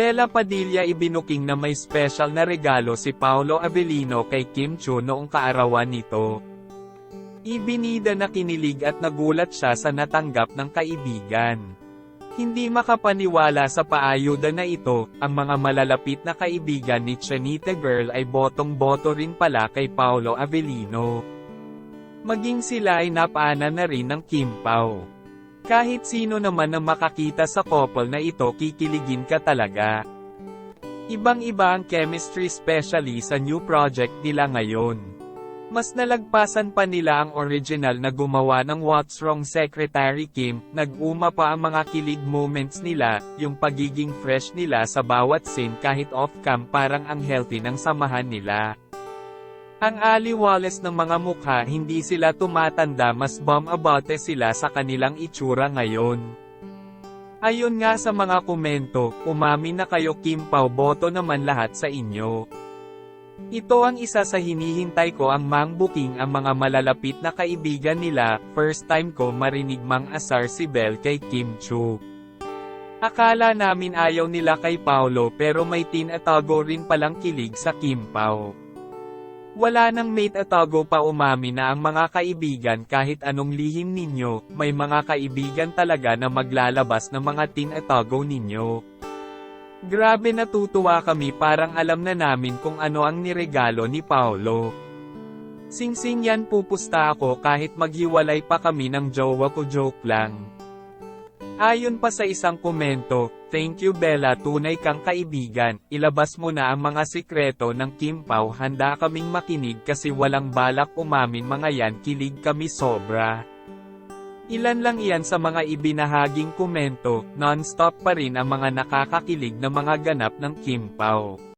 Bella Padilla ibinuking na may special na regalo si Paolo Avellino kay Kim Chu noong kaarawan nito. Ibinida na kinilig at nagulat siya sa natanggap ng kaibigan. Hindi makapaniwala sa paayuda na ito, ang mga malalapit na kaibigan ni Chanita Girl ay botong-boto rin pala kay Paolo Avellino. Maging sila ay napana na rin ng Kim Pao. Kahit sino naman ang makakita sa couple na ito kikiligin ka talaga. Ibang-iba ang chemistry especially sa new project nila ngayon. Mas nalagpasan pa nila ang original na gumawa ng What's Wrong Secretary Kim, nag-uma pa ang mga kilig moments nila, yung pagiging fresh nila sa bawat scene kahit off-cam parang ang healthy ng samahan nila. Ang aliwales ng mga mukha hindi sila tumatanda mas about sila sa kanilang itsura ngayon. Ayon nga sa mga komento, umami na kayo Kim Pao boto naman lahat sa inyo. Ito ang isa sa hinihintay ko ang mang booking ang mga malalapit na kaibigan nila, first time ko marinig mang asar si Belle kay Kim Chu. Akala namin ayaw nila kay Paolo pero may tinatago rin palang kilig sa Kim Pao. Wala nang mate atago pa umami na ang mga kaibigan kahit anong lihim ninyo, may mga kaibigan talaga na maglalabas ng mga tinatago ninyo. Grabe natutuwa kami parang alam na namin kung ano ang niregalo ni Paolo. Singsing yan pupusta ako kahit maghiwalay pa kami ng jowa ko joke lang. Ayon pa sa isang komento, Thank you Bella tunay kang kaibigan, ilabas mo na ang mga sikreto ng Kim Pao handa kaming makinig kasi walang balak umamin mga yan kilig kami sobra. Ilan lang iyan sa mga ibinahaging komento, non-stop pa rin ang mga nakakakilig na mga ganap ng Kim Pao.